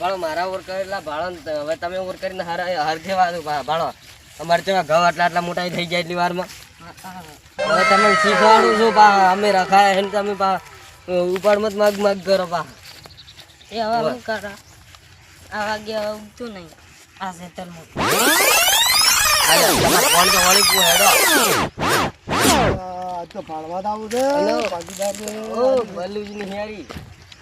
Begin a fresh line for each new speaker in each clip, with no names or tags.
ભાળો મારા ઓર કરેલા ભાડો હવે તમે ઓર કરીને હર હરખે વાળો ભાડો અમારે ત્યાં ઘઉં આટલા આટલા મોટા થઈ જાય એટલી વારમાં. હવે તમે શીખવાડું છું પા અમે રખાય એને ને તમે પા ઉપાડ મત મગ મગ કરો પા
એ હવે શું કરો? આ વાગ્ય ઉગતું નહીં. આ
હાલો, ફોન તો વળી પૂ હેડો.
આજ તો ફાળવા જ આવું છે. ભાગીદાર ને.
ઓ બલ્લુજીની હેરી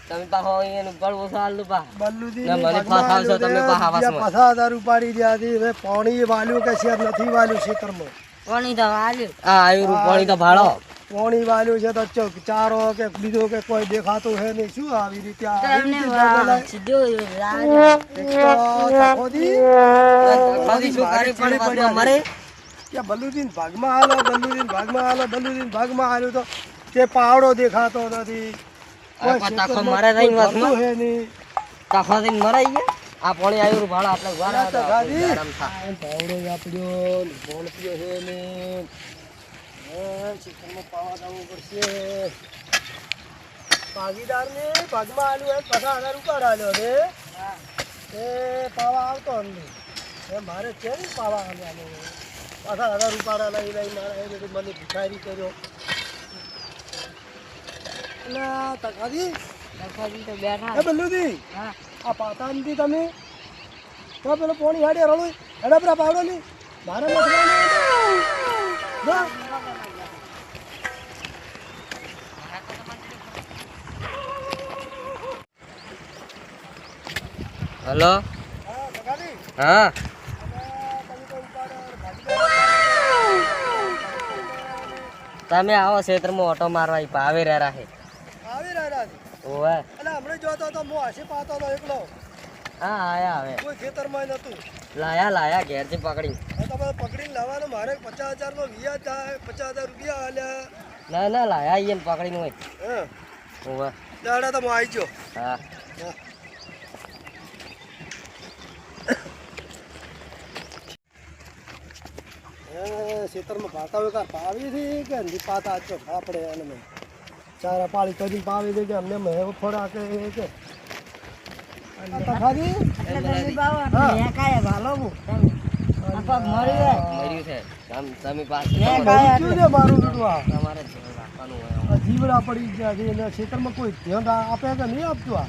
તમે પાછો અહીંયા ઉપર ઓછો પા
બલ્લુજી
ના, મને
ભાગમાં
ફસાવશો તમે. પાછા
બીજા
વાસમાં.
હજાર ઉપાડી રહ્યા છે હવે પાણી વાલ્યું કે શેર નથી વાલ્યું ખેતરમાં?
પાણી તો વાલ્યું.
આ આયુ પાણી તો ભાળો.
પાણી વાલ્યું છે તો ચો- ચારો કે બીજો કે કોઈ દેખાતું હે નહીં શું આવી રીતે આ
તો
આવી
એમને
રીતે
રાજ
મરે
કે બલ્લુદીન ભાગમાં હાલો બલ્લુદીન ભાગમાં હાલો બલ્લુદીન ભાગમાં હાલ્યું તો તે પાવડો દેખાતો નથી.
તાખો થઈને મરાઈ ગયા. આ પાણી આવ્યું આપણે
વાપર્યો પીયો છે ને ચિકનમાં પાવા જવું પડશે. ભાગીદારને ભાગમાં આલ્યું એમ પચાસ હજાર ઉપાડ આલ્યો છે. તે પાવા આવતો નથી એ મારે કેમ પાવા આવ્યા પચાસ હજાર ઉપાડા લઈ લઈ મારા એ બધું મને ભિખારી કર્યો. એટલે
તો બેઠા
એ
હા.
આ તમે તો પેલો પોણી હાડે રળું હેડા પેલા પાવડો નહીં મારે
હલો? હા તમે આવો ક્ષેત્રમાં ઓટો મારવા ઈ ભાવે રહ્યા રાખે.
આવી રહ્યા છે
ઓવે.
એટલે હમણાં જોતો તો મો હાસી પાતો તો એકલો.
હા આયા હવે.
કોઈ ખેતરમાં નતું.
લાયા લાયા ઘેરથી પકડી.
તમે પકડીને લાવવાનો મારે પચાસ હજાર નો વ્યાજ થાય પચાસ હજાર રૂપિયા હાલ્યા
ના ના લાયા એને પકડીને હોય.
હા?
ઓવે.
દાડા તો હું આવી ગયો.
હા.
ખેતરમાં પાતા હોય પાવી હતી કે નથી પાતા? આજ તો એને ચારા પાળી કરીને પાવી દે કે અમને મેં ફળ કે એ કે. જીવડા પડી ગયા છે એટલે ખેતરમાં કોઈ ધ્યાન આપે કે નહીં આપતું આ?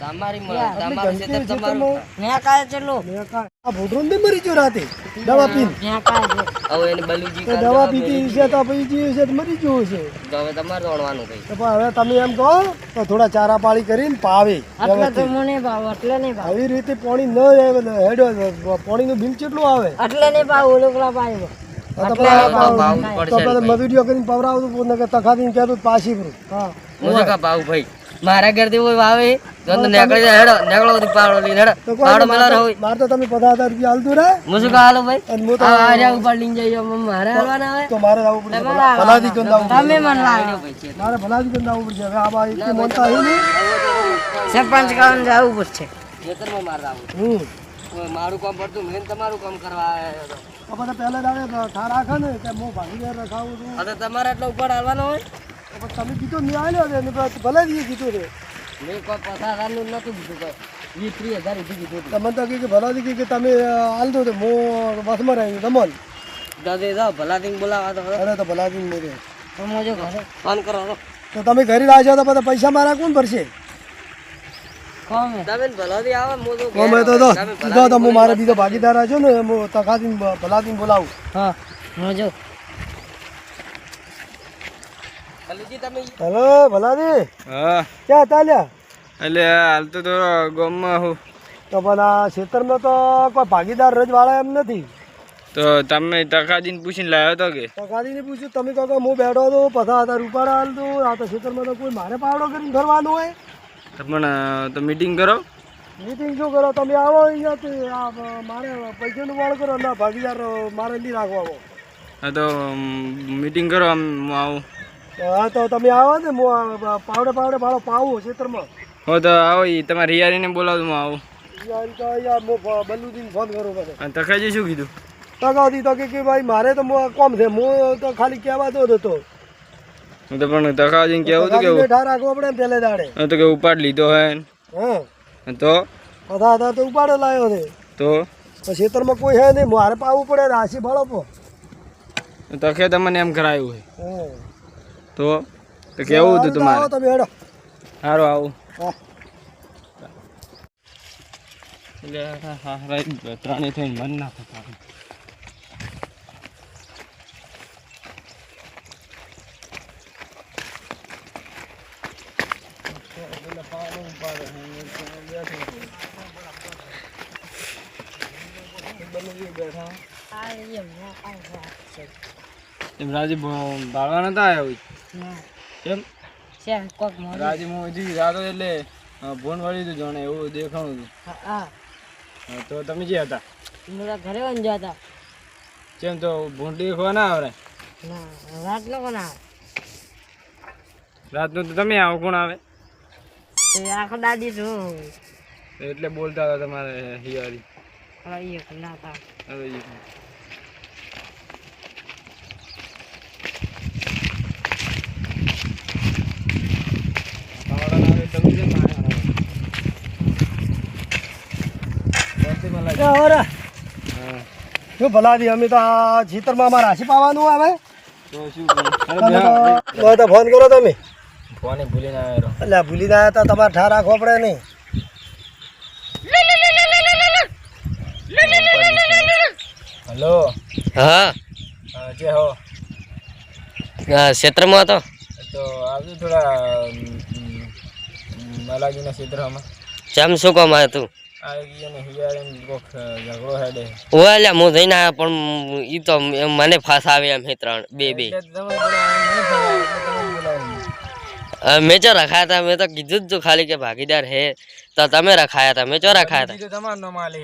તમારી મ- તમારું
કાય ચલો?
મેં આ ભૂતરું બી મરી ગયો રાતે. દવા પીને
મેં કાંઈ છે
હવે એને બલુજી
તો દવા પીતી છે તો પછી જીવ છે તો મરી ગયું છે.
તો હવે તમારે દોડવાનું કઈ.
તો હવે તમે એમ કહો તો થોડા ચારા પાળી કરીને પાવે
એટલે તો મને ભાવ એટલે નહીં ભાવ.
આવી રીતે પાણી ન આવે હેડો પાણીનું બિલ કેટલું આવે?
એટલે નહીં ભાવ ઓલુકલા પાયો.
મજૂરીઓ કરીને પવરાવું પોતે કહેતું પાછી. હા.
હું ભાઈ? મારા ઘરથી કોઈ વાવે? તો તો નીકળી જાય હેડો નીકળો બધી પાવડો લઈને હેડો.
તો કોઈ
પાવડો
મારે
મેલા
તો-
હોય.
તો તમે પચાસ રૂપિયા હાલતું રહે
હું શું કહા ભાઈ?
અને હું તો
આ આર્યા ઉપર લઈને જઈએ મારે હાલવાના આવે
તો મારે જવું પડશે. ભલાદી કરીને જવું
તમે મને લાવ્યો
મારે ભલાદી કરીને જવું પડશે. હવે આ બા એટલી મોટા હે નહીં?
સરપંચ કામ જવું પડશે.
ખેતરમાં મારું કામ પડતું મેં તમારું કામ કરવા આવ્યો હતો
તો બધા પહેલા દાડે ઠાર રાખે ને કે હું ભાગીદાર રખાવું છું.
હવે તમારે એટલો ઉપર આવવાનો હોય.
તો તમે કીધું નહીં આવ્યો ભલે જ કીધું છે.
મેં કોઈ પચાસ હજારનું નતું કીધું કોઈ વીસ ત્રીસ હજાર સુધી કીધું હતું.
તમને તો કહે કે ભલાદી કહે કે તમે હાલ દો તો હું બસમાં રહી દમન
દાદી જાઓ ભલાથી બોલાવા તો
અરે તો ભલાદી નહીં રહે.
તમે જો ઘરે.
ફોન કરો તો.
તો તમે ઘરે રાખ્યો તો બધા પૈસા મારા કોણ ભરશે?
હું? તો
અમે તો તો. કીધો તો હું મારા બીજો ભાગીદાર રાખ્યો ને હું તખાદી ભલાદી બોલાવું.
હા મોજો
ભલુજી તમે
હેલો ભલાદી
હા.
ક્યાં ચાલ્યા
એટલે હાલ તો તો ગામમાં હું.
તો પણ આ ખેતરમાં તો કોઈ ભાગીદાર રજવાળા એમ નથી.
તો તમે તકાદીને પૂછીને લાવ્યો હતો કે?
તખાદીને પૂછ્યું તમે કહો કે હું બેઠો હતો પચાસ હતા રૂપાળા હાલ તો આ તો ખેતરમાં તો કોઈ મારે પાવડો કરીને ફરવાનું હોય.
પણ તો મીટિંગ કરો?
મીટિંગ શું કરો? તમે આવો અહીંયાથી આ મારે પૈસાનું વાળ કરો ના ભાગીદાર મારે નહીં રાખવા
હા તો મીટિંગ કરો આમ હું આવું.
હા તો તમે આવો ને હું પાવડે પાવડે ભાડો પાવું ખેતરમાં.
હો તો આવો ઈ તમારે રિયારીને બોલાવું હું આવું.
હું
તકાજી શું કીધું?
તગાવતી તો કે ભાઈ મારે તો હું કોમ છે હું તો ખાલી કહેવા દો હતો.
હું તો પણ તકાજીને કહેવું હતું કે
બેઠા રાખવો પડે પેલે દાડે.
હું તો કે ઉપાડ લીધો હે.
હા.
તો?
બધા હતા તો ઉપાડો લાવ્યો છે.
તો?
ખેતરમાં કોઈ હે નહીં મારે પાવું પડે રાશી ભાડો પો.
તકે તમને એમ કરાયું
હમ.
તો તો કેવું હતું તમારે? સારું આવું. ત્રણે થઈ થઈને મન ના થતા એમ રાજી બાળવા નતા આવ્યા હોય? કેમ
છે
રાજી હું હજી રાતો એટલે ફોન વળી જાણે એવું દેખાણું હતું. તો તમે જે હતા?
ઘરે વન હતા
કેમ તો ભૂંડી દેખવા ના આવડે?
ના રાત ના
તો તમે આવો કોણ આવે?
તો આખો દાદી શું
એટલે બોલતા હતા તમારે હિયારી
ના તા
હવે ઈ. ખાવાના આવે તમે કેમ ના આવ્યા? બસથી મને લાગ્યું.
એ હવે
હા.
શું ભલાદી અમે તો આ ખેતરમાં અમારે રાશી પાવાનું આવે.
તો?
તમે ફોન કરો તમે.
ફોને ભૂલીને આવ્યો
એટલે ભૂલી ગયા હતા તમારે ઠા રાખવો પડે નહીં.
હલો.
હા.
હા, જે હો.
આ ક્ષેત્રમાં હતો?
તો આવજો થોડા મલાજીના ક્ષેત્રમાં.
ચમ શું કામ આવ્યો તું?
આ એને હિયારીને કોક ઝઘડો હેડે
ઓય અલ્યા હું જઈને આવ્યો પણ ઈ તો એમ મને ફસાવે એમ હે ત્રણ બે બે
એટલે તમે બોલાવો, મને ખબર, એટલે તમે બોલાવો.
અ, મેં ચો રખાયા હતા મેં તો કીધું જ તું ખાલી કે ભાગીદાર હે તો તમે રખાયા હતા મેં ચો રખાયા હતા
કીધું તમારું નામ આલે.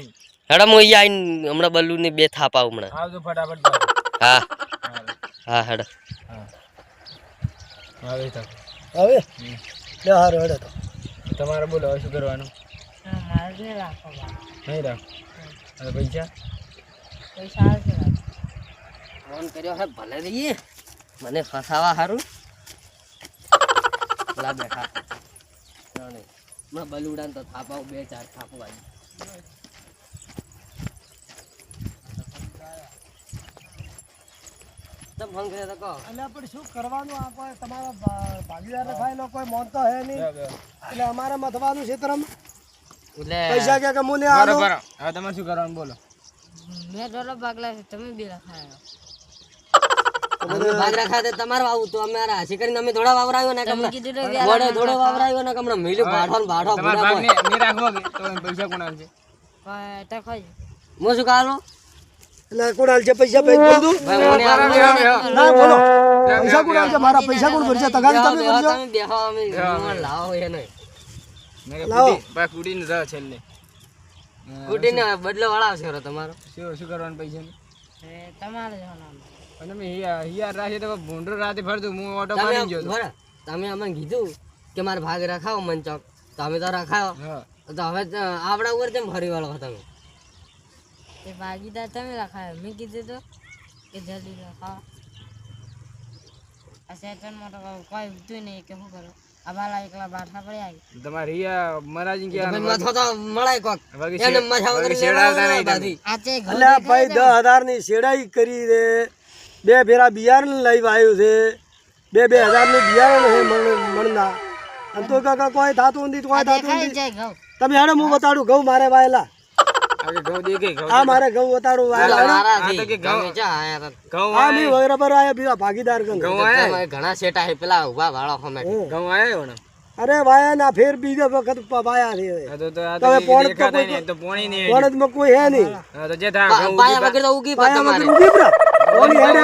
હેડો હું અહીંયા આવીને હમણાં બલ્લુની બે થાપા હમણાં
આવજો ફટાફટ પાછું.
હા
હાલો.
હા હેડો
હા. આવે તો.
હવે લે હારું હેડો તો
તમારે બોલો હવે શું કરવાનું
મારે નહીં રાખો.
અને પૈસા
પૈસા આવશે
ફોન કર્યો હે ભલે રહીએ. મને ફસાવા સારું લા બેઠા. ના નહીં. હમણાં બલુડાને તો થાપાવ બે ચાર થાપવા ફોન કર્યો તો કહો?
એટલે પણ શું કરવાનું આપણે તમારા ભાગીદાર લોકો કોઈ મોનતો હે નહીં. એટલે અમારે મથવાનું ક્ષેત્રમાં પૈસા કે કે મુને આલો.
બરાબર. હવે તમારે શું કરવાનું બોલો?
મેં ડોલો ભાગલા છે તમે બી રખાયો.
અમે ભાગ રાખ્યા તે તો અમે રાશી કરીને અમે થોડા વાવરાયો ને કમણા
કીધું તો
વાવરાયો ને કમણા મિલ્યું બાઠો ને બાઠો
તમારે ભાગ. નહીં નહીં રાખવો કે? તો પૈસા કોણ આવશે
પણ ટકો
શું કાલો
એટલે કોણ હાલશે? પૈસા પૈ બોલ દઉં ના બોલો. પૈસા કોણ હાલશે મારા પૈસા કોણ ભરશે? તગારી તમે
બેહો, તમે બેહો અમે લાવો એ નહીં.
મેં કુડીને રહ છેલ્લે.
બદલો તમારો.
શું શું કરવાનું પૈસા
તમારે જ હોવાનું.
અને તમે હિયાર હિયાર તો ભૂંડો રાતે ફરતું હું ઓટો
તમે
મારી ગયો
તમે અમને કીધું કે મારે ભાગ રખાવો મન ચોક. તમે તો રખાયો. તો હવે આપણા ઉપર કેમ ફરી વાળો તમે?
એ ભાગીદાર તમે રખાયો. મેં કીધું તો કે જલ્દી રખાવો. આ સેટન મોટો કોઈ ઉઠતું નહીં કે શું કરો? આ બાલા એકલા બાઠા પડ્યા.
તમારે રિયા
મરાજી
ક્યાં
માથો તો મળાય કોક. એને મજા વગર લેવડાવો
નહીં
બાધી.
આ તે ઘઉં
એટલે ભાઈ દસ હજારની. શેડાઈ કરી રે બે ફેરા બિયારણ લઈ આવ્યું છે. બે બે હજારનું બિયારણ હે મણના. અને તો કાકા કોઈ થાતું નથી કોઈ થાતું નથી. તમે હેડો હું બતાડું ઘઉં મારે વાયેલા. આ મારે ઘઉં બતાડું વાયેલા હેડો.
મારાથી
આ તો કે ઘઉં-
તમે ચા આયા તા.
ઘઉં
આ
આયા
નહીં વગેરે પર આયા બીજા ભાગીદાર ગણ.
ઘઉં આયા
તમે ઘણા શેટા છે પેલા ઊભા વાળો ખમે
ઘઉં આયા ને
અરે વાયા ના ફેર બીજો વખત વાયા છે.
તો તો
તમે પોણ તો
નહીં, તો પોણી નહીં.
કોણજમાં કોઈ હે નહીં.
તો જે થાય ઘઉં
વગર તો ઉગી પા
પાયા
તમારે.
વગર ઊભી હેડે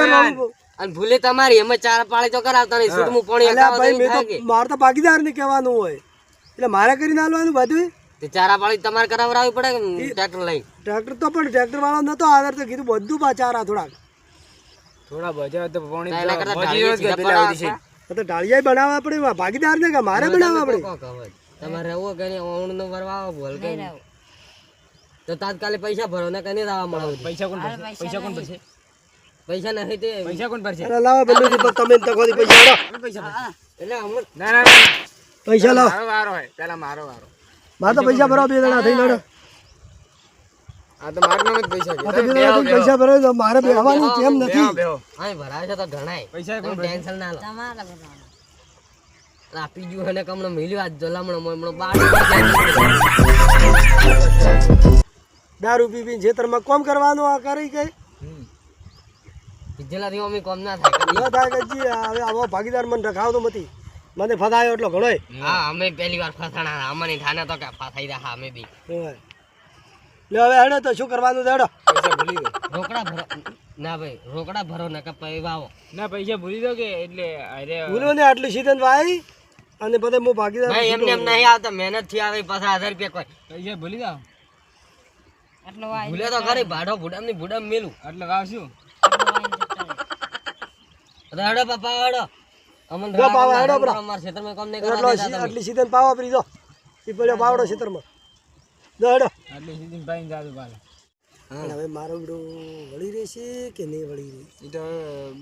અને ભૂલે તમારી અમે ચાર પાળી તો કરાવતા નહીં. પાણી હકાવો તો
ભાઈ
નહીં
તો
કે?
મારે તો ભાગીદાર ને કહેવાનું હોય. એટલે મારે કરીને આલવાનું બધું
ચારા પાણી તમારે કરાવરાવી પડે ટ્રેક્ટર લઈ
ટ્રેક્ટર તો પણ ટ્રેક્ટર વાળો નતો આવે તો કીધું બધું પાચારા થોડાક.
થોડા બજાવ તો પોણી.
તો ઢાળિયા બનાવવા પડે. ભાગીદાર ને કે મારે બનાવવા પડે?
તમારે રહેવું કે નહીં ઓણ નો ભરવા આવો બોલ કે તો તાત્કાલિક પૈસા ભરો ને કને દાવા મળો
પૈસા કોણ ભરશે? પૈસા કોણ ભરશે?
પૈસા નહીં તે.
પૈસા કોણ ભરશે?
અરે લાવો બેલું દીપક તમે ને તકોથી પૈસા લાવો
પૈસા
એટલે હમણાં
ના ના ના.
પૈસા લાવો.
મારો વારો હોય પેલા મારો વારો.
મારે તો પૈસા ભરવા બે જણા થઈ લડો.
આ તો મારના પૈસા
આ તો બે પૈસા ભરાય તો મારે બેહવાનું કેમ નથી?
અહીં ભરાય છે તો ઘણાય.
પૈસા
તમે ટેન્શન ના લો.
તમારા બધા
આપી ગયું અને કમણો મિલ્યું આજ જલામણો મમણો બાર
દારૂ પી પીને ખેતરમાં કોમ કરવાનું આ કરી કઈ
જેલાથી અમે કોમ ના થાય. કદી.
થાય કે હવે આવો ભાગીદાર મને રખાવતો નથી. મને ફસાયો એટલો ઘણો
હા અમે પહેલી વાર ફસાણા અમને થાને તો કે ફસાઈ રહ્યા અમે બી.
લે હવે હેડો તો શું કરવાનું છે હેડો.
પૈસા ભૂલી
રોકડા ભરો ના ભાઈ રોકડા ભરો ના કે પૈવાઓ.
ના પૈસા ભૂલી દો કે એટલે અરે
ભૂલો ને આટલી સીધન ભાઈ અને બધે હું ભાગીદાર
ભાઈ એમને એમ નહીં આવતા મહેનતથી આવે પાછા હજાર રૂપિયા કોઈ.
પૈસા ભૂલી જાઓ.
આટલો વાય.
ભૂલે તો ખરી ભાડો ભૂડામની ભૂડામ મેલું
એટલે વાવશું.
રડો પાપા રડો અમન
જો પાવા હેડો બરા.
અમારા ક્ષેત્રમાં કામ નહીં
એટલો
કરવા દેતા
આટલી સીધન પાવા પરી જો. ઈ પડ્યો પાવડો ખેતરમાં જો હેડો.
આટલી સીધન પાઈન જાતું પાછા
પણ હવે મારો બીડો વળી રહેશે કે નહીં વળી રહે?
ઈ તો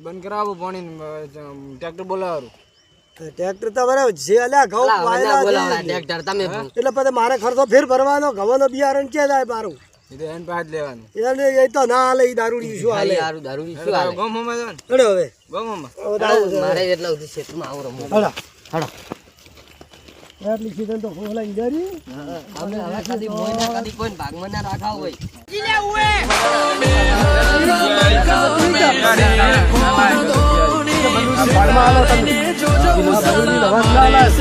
બંધ કરાવો પાણી ટ્રેક્ટર બોલાવાનું
ટ્રેક્ટર તો બરાબર જે અલ્યા ઘઉં વાયેલા.
ટ્રેક્ટર તમે
એટલે પછી મારે ખર્ચો ફેર ભરવાનો. ઘવાનો બિયારણ ક્યાં જાય મારું?
તો એને પાસે લેવાનું.
એને એ તો ના હાલે એ દારૂડી શું હાલે?
હારું દારૂ શું હાલે?
ગમ હમા જાઓ ને.
હવે.
ગમ હમા
દારૂ
મારે એટલા સુધી ક્ષેત્રમાં આવું રમવું.
હેડો
હેડો
આટલી સીધન તો ફોલાઈ જરી.
અમે હવે કદી મોય ના કદી કોઈ ભાગમાં ના રાખાવ હોય.
પાડમાં હાલો તમે. આ દારૂની દવા ના લાય.